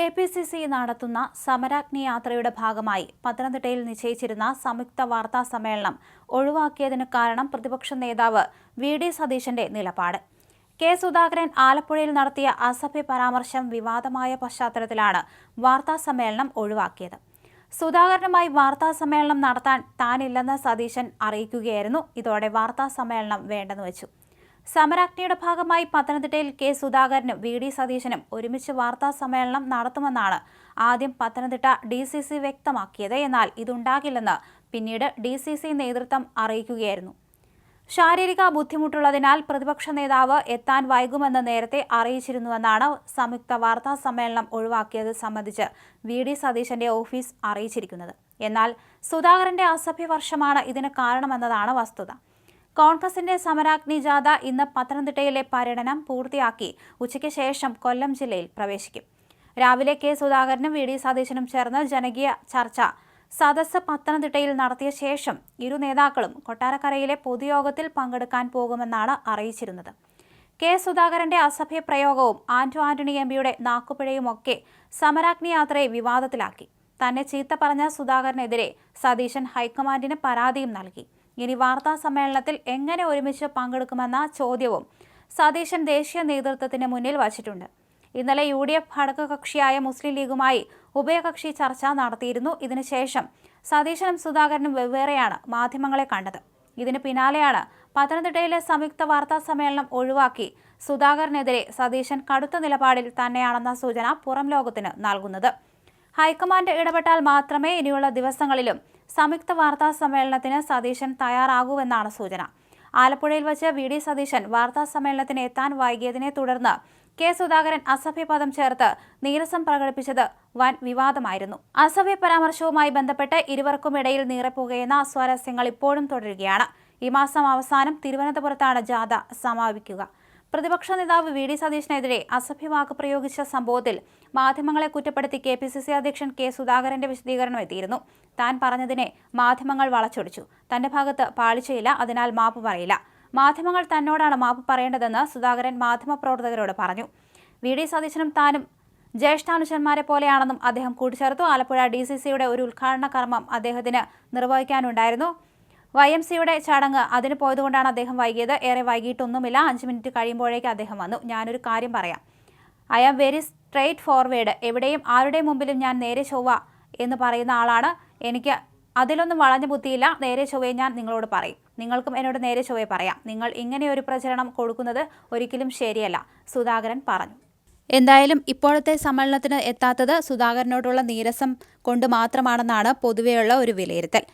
K P C C നടത്തുന്ന സമരാഗ്നി യാത്രയുടെ ഭാഗമായി പത്തനംതിട്ടയിൽ നിശ്ചയിച്ചിരുന്ന സംയുക്ത വാർത്താ സമ്മേളനം ഒഴിവാക്കിയതിന് കാരണം പ്രതിപക്ഷ നേതാവ് വി ഡി സതീശന്റെ നിലപാട്. കെ സുധാകരൻ ആലപ്പുഴയിൽ നടത്തിയ അസഭ്യ പരാമർശം വിവാദമായ പശ്ചാത്തലത്തിലാണ് വാർത്താ സമ്മേളനം ഒഴിവാക്കിയത്. സുധാകരനുമായി വാർത്താ സമ്മേളനം നടത്താൻ താനില്ലെന്ന് സതീശൻ അറിയിക്കുകയായിരുന്നു. ഇതോടെ വാർത്താ സമ്മേളനം വേണ്ടെന്ന് വെച്ചു. സമരാഗ്നിയുടെ ഭാഗമായി പത്തനംതിട്ടയിൽ കെ സുധാകരനും വി ഡി സതീശനും ഒരുമിച്ച് വാർത്താ സമ്മേളനം നടത്തുമെന്നാണ് ആദ്യം പത്തനംതിട്ട ഡി സി സി വ്യക്തമാക്കിയത്. എന്നാൽ ഇതുണ്ടാകില്ലെന്ന് പിന്നീട് ഡി സി സി നേതൃത്വം അറിയിക്കുകയായിരുന്നു. ശാരീരിക ബുദ്ധിമുട്ടുള്ളതിനാൽ പ്രതിപക്ഷ നേതാവ് എത്താൻ വൈകുമെന്ന് നേരത്തെ അറിയിച്ചിരുന്നുവെന്നാണ് സംയുക്ത വാർത്താ സമ്മേളനം ഒഴിവാക്കിയത് സംബന്ധിച്ച് വി ഡി സതീശന്റെ ഓഫീസ് അറിയിച്ചിരിക്കുന്നത്. എന്നാൽ സുധാകരന്റെ അസഭ്യവർഷമാണ് ഇതിന് കാരണമെന്നതാണ് വസ്തുത. കോൺഗ്രസിന്റെ സമരാഗ്നി ജാഥ ഇന്ന് പത്തനംതിട്ടയിലെ പര്യടനം പൂർത്തിയാക്കി. ഉച്ചയ്ക്ക് ശേഷം കൊല്ലം ജില്ലയിൽ പ്രവേശിക്കും. രാവിലെ കെ സുധാകരനും വി ഡി സതീശനും ചേർന്ന് ജനകീയ ചർച്ച. സദസ്സ് പത്തനംതിട്ടയിൽ നടത്തിയ ശേഷം ഇരു നേതാക്കളും കൊട്ടാരക്കരയിലെ പൊതുയോഗത്തിൽ പങ്കെടുക്കാൻ പോകുമെന്നാണ് അറിയിച്ചിരുന്നത്. കെ സുധാകരന്റെ അസഭ്യ പ്രയോഗവും ആന്റോ ആന്റണി എംപിയുടെ നാക്കുപിഴയുമൊക്കെ സമരാഗ്നി യാത്രയെ വിവാദത്തിലാക്കി. തന്നെ ചീത്ത പറഞ്ഞ സുധാകരനെതിരെ സതീശൻ ഹൈക്കമാൻഡിന് പരാതിയും നൽകി. ഇനി വാർത്താ സമ്മേളനത്തിൽ എങ്ങനെ ഒരുമിച്ച് പങ്കെടുക്കുമെന്ന ചോദ്യവും സതീശൻ ദേശീയ നേതൃത്വത്തിന് മുന്നിൽ വച്ചിട്ടുണ്ട്. ഇന്നലെ യു ഡി എഫ് ഘടകകക്ഷിയായ മുസ്ലിം ലീഗുമായി ഉഭയകക്ഷി ചർച്ച നടത്തിയിരുന്നു. ഇതിനുശേഷം സതീശനും സുധാകരനും വെവ്വേറെയാണ് മാധ്യമങ്ങളെ കണ്ടത്. ഇതിന് പിന്നാലെയാണ് പത്തനംതിട്ടയിലെ സംയുക്ത വാർത്താ സമ്മേളനം ഒഴിവാക്കി സുധാകരനെതിരെ സതീശൻ കടുത്ത നിലപാടിൽ തന്നെയാണെന്ന സൂചന പുറം ലോകത്തിന് നൽകുന്നത്. ഹൈക്കമാൻഡ് ഇടപെട്ടാൽ മാത്രമേ ഇനിയുള്ള ദിവസങ്ങളിലും സംയുക്ത വാർത്താ സമ്മേളനത്തിന് സതീശൻ തയ്യാറാകൂവെന്നാണ് സൂചന. ആലപ്പുഴയിൽ വച്ച് വി ഡി സതീശൻ വാർത്താ സമ്മേളനത്തിന് എത്താൻ വൈകിയതിനെ തുടർന്ന് കെ സുധാകരൻ അസഭ്യപദം ചേർത്ത് നീരസം പ്രകടിപ്പിച്ചത് വൻ വിവാദമായിരുന്നു. അസഭ്യ പരാമർശവുമായി ബന്ധപ്പെട്ട് ഇരുവർക്കുമിടയിൽ നീറപ്പുകയെന്ന സ്വാരസ്യങ്ങൾ ഇപ്പോഴും തുടരുകയാണ്. ഈ മാസം അവസാനം തിരുവനന്തപുരത്താണ് ജാഥ സമാപിക്കുക. പ്രതിപക്ഷ നേതാവ് വി ഡി സതീഷിനെതിരെ അസഭ്യവാക്ക് പ്രയോഗിച്ച സംഭവത്തിൽ മാധ്യമങ്ങളെ കുറ്റപ്പെടുത്തി കെ പി സി സി അധ്യക്ഷൻ കെ സുധാകരന്റെ വിശദീകരണം എത്തിയിരുന്നു. താൻ പറഞ്ഞതിനെ മാധ്യമങ്ങൾ വളച്ചൊടിച്ചു. തന്റെ ഭാഗത്ത് പാളിച്ചയില്ല അതിനാൽ മാപ്പ് പറയില്ല. മാധ്യമങ്ങൾ തന്നോടാണ് മാപ്പ് പറയേണ്ടതെന്ന് സുധാകരൻ മാധ്യമപ്രവർത്തകരോട് പറഞ്ഞു. വി ഡി സതീശനും താനും ജ്യേഷ്ഠാനുഷന്മാരെ പോലെയാണെന്നും അദ്ദേഹം കൂട്ടിച്ചേർത്തു. ആലപ്പുഴ ഡി സി സിയുടെ ഒരു ഉദ്ഘാടന കർമ്മം അദ്ദേഹത്തിന് നിർവഹിക്കാനുണ്ടായിരുന്നു. വൈ എം സിയുടെ ചടങ്ങ് അതിന് പോയതുകൊണ്ടാണ് അദ്ദേഹം വൈകിയത്. ഏറെ വൈകിട്ടൊന്നുമില്ല. അഞ്ച് മിനിറ്റ് കഴിയുമ്പോഴേക്ക് അദ്ദേഹം വന്നു. ഞാനൊരു കാര്യം പറയാം. I am very straightforward. എവിടെയും ആരുടെ മുമ്പിലും ഞാൻ നേരെ ചൊവ്വ എന്ന് പറയുന്ന ആളാണ്. എനിക്ക് അതിലൊന്നും വളഞ്ഞ ബുദ്ധിയില്ല. നേരെ ചൊവ്വയെ ഞാൻ നിങ്ങളോട് പറയും. നിങ്ങൾക്കും എന്നോട് നേരെ ചൊവ്വയെ പറയാം. നിങ്ങൾ ഇങ്ങനെ ഒരു പ്രചരണം കൊടുക്കുന്നത് ഒരിക്കലും ശരിയല്ല. സുധാകരൻ പറഞ്ഞു. എന്തായാലും ഇപ്പോഴത്തെ സമ്മേളനത്തിന് എത്താത്തത് സുധാകരനോടുള്ള നീരസം കൊണ്ട് മാത്രമാണെന്നാണ് പൊതുവെയുള്ള ഒരു വിലയിരുത്തൽ.